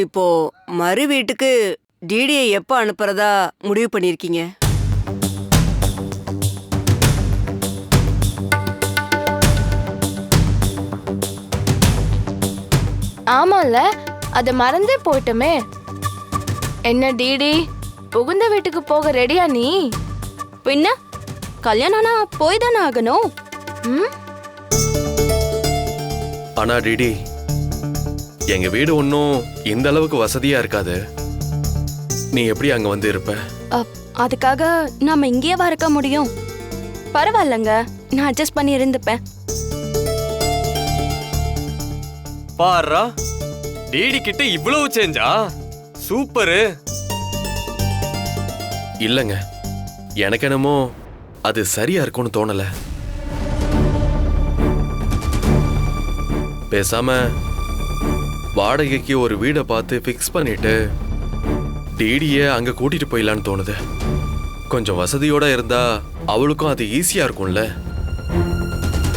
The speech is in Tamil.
இப்போ மறு வீட்டுக்கு டிடியை எப்போ அனுப்புறதா முடிவு பண்ணிருக்கீங்க? ஆமால அத மறந்தே போயிட்டோமே. என்ன டிடி புகுந்த வீட்டுக்கு போக ரெடியா நீ? பின்ன கல்யாணம்னா போய் தானே ஆகணும்? ம்? ஆனா டிடி எங்க வீடு ஒன்றும் இந்த அளவுக்கு வசதியா இருக்காது. நீ எப்படி அங்க வந்து இருப்ப? அப், அதுக்காக நாம இங்கேயேவா இருக்க முடியும். பரவாயில்லங்க நான் அட்ஜஸ்ட் பண்ணி இருந்துப்பேன். பாருடா டிடி கிட்ட இவ்வளவு சேஞ்சா சூப்பரு. இல்லைங்க எனக்கு என்னமோ அது சரியா இருக்கும்னு தோணல. பேசாம வாடகைக்கு ஒரு வீடை பார்த்து ஃபிக்ஸ் பண்ணிட்டு டிடியை அங்கே கூட்டிட்டு போயிடலான்னு தோணுது. கொஞ்சம் வசதியோட இருந்தா அவளுக்கும் அது ஈஸியா இருக்கும்ல.